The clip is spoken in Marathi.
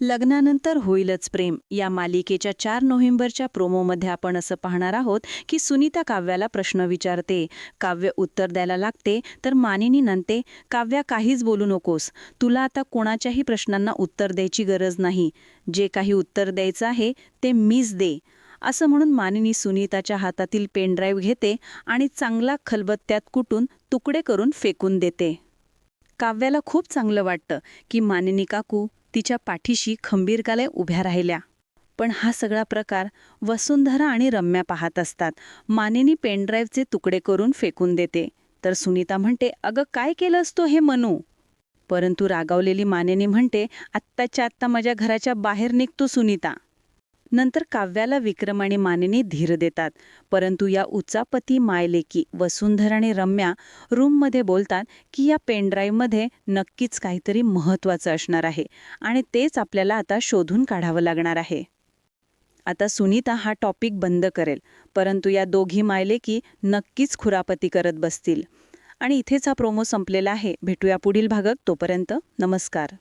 लग्नानंतर होईलच प्रेम. या मालिकेच्या चार नोव्हेंबरच्या प्रोमोमध्ये आपण असं पाहणार आहोत की सुनीता काव्याला प्रश्न विचारते काव्य उत्तर द्यायला लागते तर मानिनी नंते काव्या काहीच बोलू नकोस. तुला आता कोणाच्याही प्रश्नांना उत्तर द्यायची गरज नाही. जे काही उत्तर द्यायचं आहे ते मीच दे. असं म्हणून मानिनी सुनीताच्या हातातील पेनड्राईव्ह घेते आणि चांगला खलबत्त्यात कुटून तुकडे करून फेकून देते. काव्याला खूप चांगलं वाटतं की मानिनी काकू तिच्या पाठीशी खंबीरकाले उभ्या राहिल्या. पण हा सगळा प्रकार वसुंधरा आणि रम्या पाहत असतात. मानेनी पेनड्राईव्हचे तुकडे करून फेकून देते. तर सुनीता म्हणते अगं काय केलं असतो हे मनू? परंतु रागावलेली मानेनी म्हणते आत्ताच्या आत्ता माझ्या घराच्या बाहेर निघतो सुनीता. नंतर काव्याला विक्रम आणि मानिनी धीर देतात. परंतु या उचापती मायलेकी वसुंधर आणि रम्या रूममध्ये बोलतात की या पेनड्राईव्हमध्ये नक्कीच काहीतरी महत्त्वाचं असणार आहे आणि तेच आपल्याला आता शोधून काढावं लागणार आहे. आता सुनीता हा टॉपिक बंद करेल परंतु या दोघी मायलेकी नक्कीच खुरापती करत बसतील. आणि इथेच हा प्रोमो संपलेला आहे. भेटूया पुढील भागात. तोपर्यंत नमस्कार.